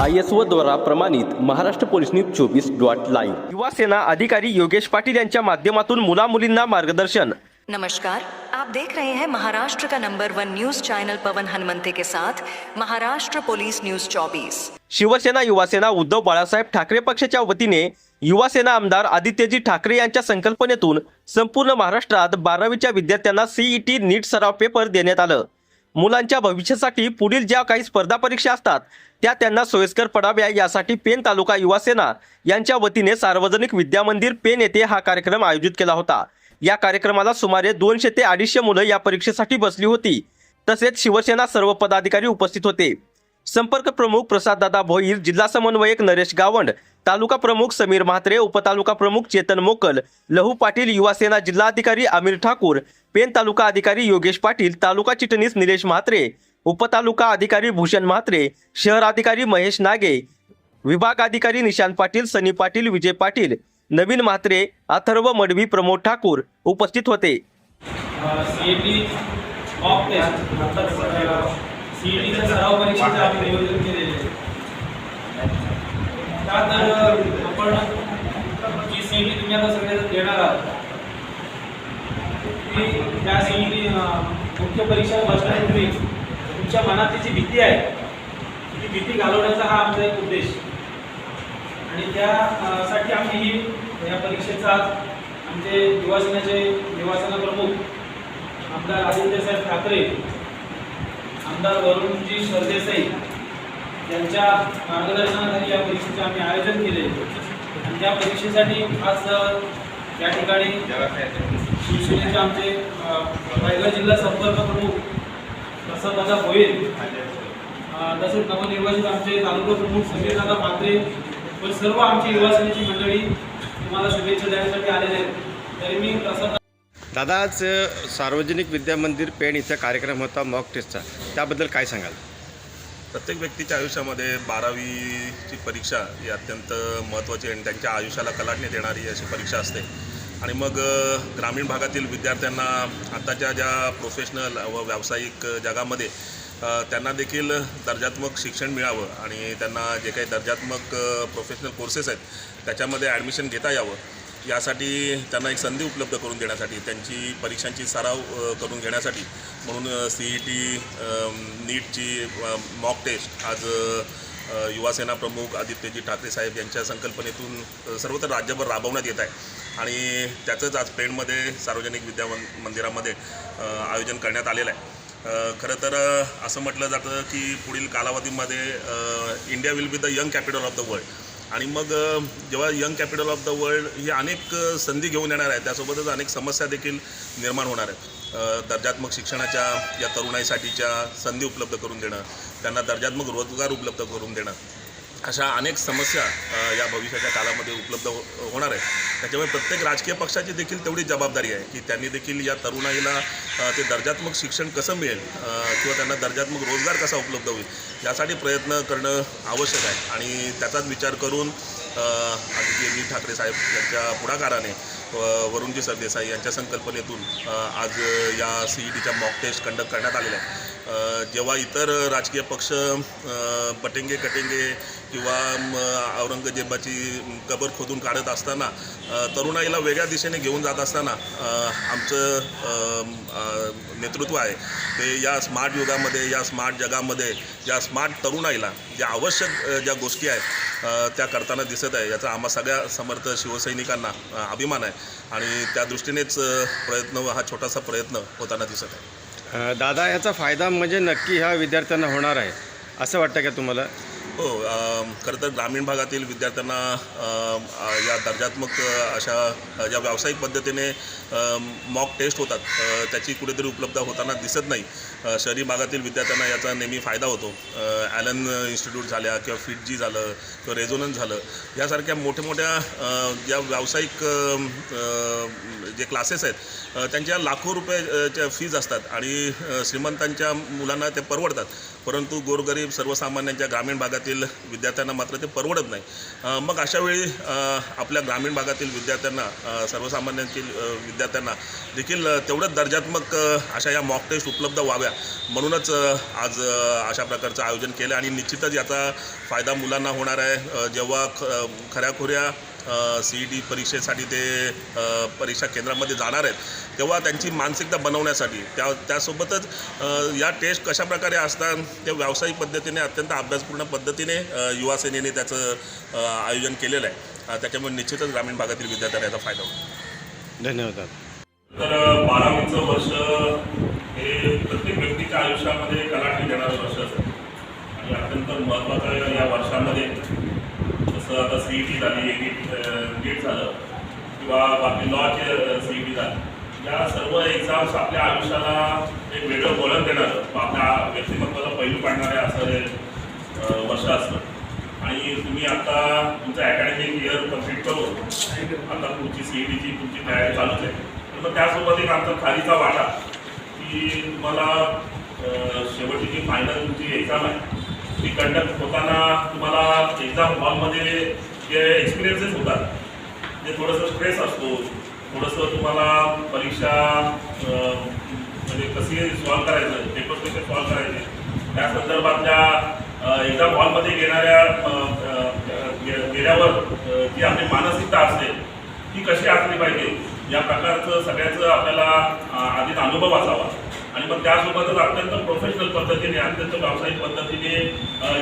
I S O द्वारा प्रमाणित Maharashtra police news चोवीस डॉट लाईव्ह. युवा सेना अधिकारी योगेश पाटील यांच्या माध्यमातून मुला मुलींना मार्गदर्शन. नमस्कार. आप देख रहे हैं महाराष्ट्र का number one news channel Pawan Hanumante के साथ महाराष्ट्र पुलिस न्यूज 24 शिवसेना युवासेना उद्धव बाळासाहेब ठाकरे पक्षाच्या वतीने युवासेना आमदार आदित्यजी ठाकरे यांच्या संकल्पनेतून संपूर्ण महाराष्ट्रात बारावीच्या विद्यार्थ्यांना सीईटी नीट सराव पेपर देण्यात आलं. मुलांच्या भविष्यासाठी पुढील ज्या काही स्पर्धा परीक्षा असतात त्या त्यांना सोयीस्कर पडाव्या यासाठी पेन तालुका युवासेना यांच्या वतीने सार्वजनिक विद्यामंदिर पेन येथे हा कार्यक्रम आयोजित केला होता. या कार्यक्रमाला सुमारे दोनशे ते अडीचशे मुलं या परीक्षेसाठी बसली होती. तसेच शिवसेना सर्व पदाधिकारी उपस्थित होते. संपर्क प्रमुख प्रसाददादा भोईर जिल्हा समन्वयक नरेश गावंड तालुका प्रमुख समीर म्हात्रे उपतालुका प्रमुख चेतन मोकल लहू पाटील युवासेना जिल्हाधिकारी आमिर ठाकूर पेन तालुका अधिकारी योगेश पाटील तालुका चिटणीस निलेश म्हात्रे उपतालुका अधिकारी भूषण म्हात्रे शहराधिकारी महेश नागे विभाग अधिकारी निशांत पाटील सनी पाटील विजय पाटील नवीन म्हात्रे अथर्व मडवी प्रमोद ठाकूर उपस्थित होते. सी सराव परीक्षेचं आम्ही नियोजन केलेले त्यात आपण जी सी तुम्ही आता सगळे देणार आहात ती त्या सी मुख्य परीक्षा बसण्यापूर्वी तुमच्या मनातली जी भीती आहे. ती भीती घालवण्याचा हा आमचा एक उद्देश. आणि त्यासाठी आम्ही ही या परीक्षेचा आज आमचे युवासेनेचे युवासेना प्रमुख आमदार आदित्यसाहेब ठाकरे आमदार वरुणजी सरदेसाई यांच्या मार्गदर्शनाखाली या परीक्षेचे आम्ही आयोजन केले आणि त्या परीक्षेसाठी आज या ठिकाणी शिवसेनेचे आमचे रायगड जिल्हा संपर्क प्रमुख प्रसाददादा होईल अ, तसेच नवनिर्वाचित आमचे तालुका प्रमुख समीरदादा म्हात्रे व सर्व आमची युवासेनेची मंडळी तुम्हाला शुभेच्छा देण्यासाठी आलेले आहेत. तरी मी प्रसाद दादा आज सार्वजनिक विद्यामंदिर पेण इथं कार्यक्रम होता मॉक टेस्टचा त्याबद्दल काय सांगाल? प्रत्येक व्यक्तीच्या आयुष्यामध्ये बारावीची परीक्षा ही अत्यंत महत्त्वाची आणि त्यांच्या आयुष्याला कलाटणी देणारी अशी परीक्षा असते. आणि मग ग्रामीण भागातील विद्यार्थ्यांना आताच्या ज्या प्रोफेशनल व व्यावसायिक जगामध्ये त्यांना देखील दर्जात्मक शिक्षण मिळावं आणि त्यांना जे काही दर्जात्मक प्रोफेशनल कोर्सेस आहेत त्याच्यामध्ये ॲडमिशन घेता यावं. यासाठी त्यांना एक संधी उपलब्ध करून देण्यासाठी त्यांची परीक्षांची सराव करून घेण्यासाठी म्हणून सी ई टी नीटची मॉक टेस्ट आज युवासेना प्रमुख आदित्यजी ठाकरे साहेब यांच्या संकल्पनेतून सर्वत्र राज्यभर राबवण्यात येत आहे. आणि त्याचंच आज पेणमध्ये सार्वजनिक विद्या मंदिरामध्ये आयोजन करण्यात आलेलं आहे. खरं तर असं म्हटलं जातं की पुढील कालावधीमध्ये India will be the young capital of the world आणि मग जेव्हा young capital of the world ही अनेक संधी घेऊन येणार आहे त्यासोबतच अनेक समस्या देखील निर्माण होणार आहेत. दर्जात्मक शिक्षणाच्या या तरुणाईसाठीच्या संधी उपलब्ध करून देणं त्यांना दर्जात्मक रोजगार उपलब्ध करून देणं. अशा अनेक समस्या या भविष्याच्या काळामध्ये उपलब्ध हो होणार आहेत. त्याच्यामुळे प्रत्येक राजकीय पक्षाची देखील तेवढी जबाबदारी आहे की त्यांनी देखील या तरुणाईला ते दर्जात्मक शिक्षण कसं मिळेल किंवा त्यांना दर्जात्मक रोजगार कसा उपलब्ध होईल यासाठी प्रयत्न करणं आवश्यक आहे. आणि त्याचाच विचार करून आदित्यजी ठाकरे साहेब यांच्या पुढाकाराने वरुणजी सरदेसाई यांच्या संकल्पनेतून आज या सी ई टीच्या मॉक टेस्ट कंडक्ट करण्यात आलेल्या आहे जेव्हा इतर राजकीय पक्ष पटेंगे कटेंगे किंवा औरंगजेबाची कबर खोदून काढत असताना तरुणाईला वेगळ्या दिशेने घेऊन जात असताना आमचं नेतृत्व आहे. ते या स्मार्ट युगामध्ये या स्मार्ट जगामध्ये या स्मार्ट तरुणाईला ज्या आवश्यक ज्या गोष्टी आहेत त्या करताना दिसत आहे. याचा आम्हा सगळ्या समर्थ शिवसैनिकांना अभिमान आहे. आणि त्या दृष्टीनेच प्रयत्न हा छोटासा प्रयत्न होताना दिसत आहे. दादा याचा फायदा म्हणजे नक्की ह्या विद्यार्थ्यांना होणार आहे. असं वाटतं का तुम्हाला? हो खरंतर खरं तर ग्रामीण भागातील विद्यार्थ्यांना या दर्जात्मक अशा ज्या व्यावसायिक पद्धतीने मॉक टेस्ट होतात त्याची कुठेतरी उपलब्ध होताना दिसत नाही. शहरी भागातील विद्यार्थ्यांना याचा नेहमी फायदा होतो. ॲलन इन्स्टिट्यूट झाल्या किंवा फिट जी झालं किंवा रेझोनन्स झालं यासारख्या मोठ्या मोठ्या ज्या व्यावसायिक जे क्लासेस आहेत त्यांच्या लाखो रुपयाच्या फीज असतात आणि श्रीमंतांच्या मुलांना ते परवडतात. परंतु गोरगरीब सर्वसामान्यांच्या ग्रामीण भागातील विद्यार्थ्यांना मात्र ते परवडत नाही. मग अशावेळी आपल्या ग्रामीण भागातील विद्यार्थ्यांना सर्वसामान्यांतील विद्यार्थ्यांना देखील तेवढंच दर्जात्मक अशा या मॉक टेस्ट उपलब्ध व्हाव्या. म्हणूनच आज अशा प्रकारचं आयोजन केलं आणि निश्चितच याचा फायदा मुलांना होणार आहे. जेव्हा ख खऱ्याखुऱ्या सी ई टी परीक्षेसाठी ते परीक्षा केंद्रामध्ये जाणार आहेत तेव्हा त्यांची मानसिकता बनवण्यासाठी त्या त्यासोबतच या टेस्ट कशाप्रकारे असतात ते व्यावसायिक पद्धतीने अत्यंत अभ्यासपूर्ण पद्धतीने अ, युवा सेनेने त्याचं आयोजन केलेलं आहे. त्याच्यामुळे निश्चितच ग्रामीण भागातील विद्यार्थ्यांना याचा फायदा होईल. धन्यवाद तर बारावीचं वर्ष हे प्रत्येक व्यक्तीच्या आयुष्यामध्ये कलाटणी देणारं वर्ष असतं आणि अत्यंत महत्त्वाचं या वर्षामध्ये जसं आता सी ई टी झाली नीट झालं किंवा बाकी लॉचे सी ई झालं. या सर्व एक्झाम्स आपल्या आयुष्याला एक वेगळं वळण देणारं. आपल्या व्यक्तिमत्वाला पैलू पाडणारे असं हे वर्ष असतं. आणि तुम्ही आता तुमचं अकॅडमिक इयर कंप्लीट करून आता तुमची सी ई टीची तुमची तयारी चालूच आहे. तर मग त्यासोबत एक आमचा खालीचा वाटा की तुम्हाला शेवटची जी फायनल तुमची एक्झाम आहे ती कंडक्ट होताना तुम्हाला एक्झाम हॉलमध्ये जे एक्सपिरियन्सेस होतात ते थोडंसं स्ट्रेस असतो. थोडंसं तुम्हाला परीक्षा म्हणजे कशी सॉल्व करायचं पेपर कसे सॉल्व करायचे त्या संदर्भातल्या एक्झाम हॉलमध्ये घेणाऱ्या गे- गेल्यावर जी आपली मानसिकता असते ती कशी असली पाहिजे या प्रकारचं सगळ्याचं आपल्याला आधीच अनुभव असावा. आणि मग त्यासोबतच अत्यंत प्रोफेशनल पद्धतीने अत्यंत व्यावसायिक पद्धतीने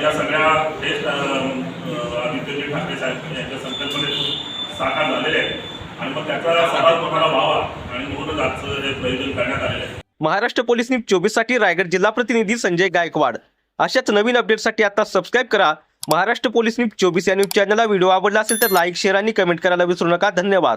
या सगळ्या टेस्ट आदित्यजी ठाकरे साहेब यांच्या संकल्पनेतून साकार झालेले आहेत. आणि मग त्याचा सर्वात मोठा व्हावा आणि म्हणूनच आजचं हे प्रयोजन करण्यात आलेलं आहे. महाराष्ट्र पोलीस न्यूज चोवीससाठी रायगड जिल्हा प्रतिनिधी संजय गायकवाड. अशाच नवीन अपडेटसाठी आता सबस्क्राईब करा. महाराष्ट्र पोलीस न्यूज चोवीस या न्यूज चॅनलला व्हिडिओ आवडला असेल तर लाईक शेअर आणि कमेंट करायला विसरू नका. धन्यवाद.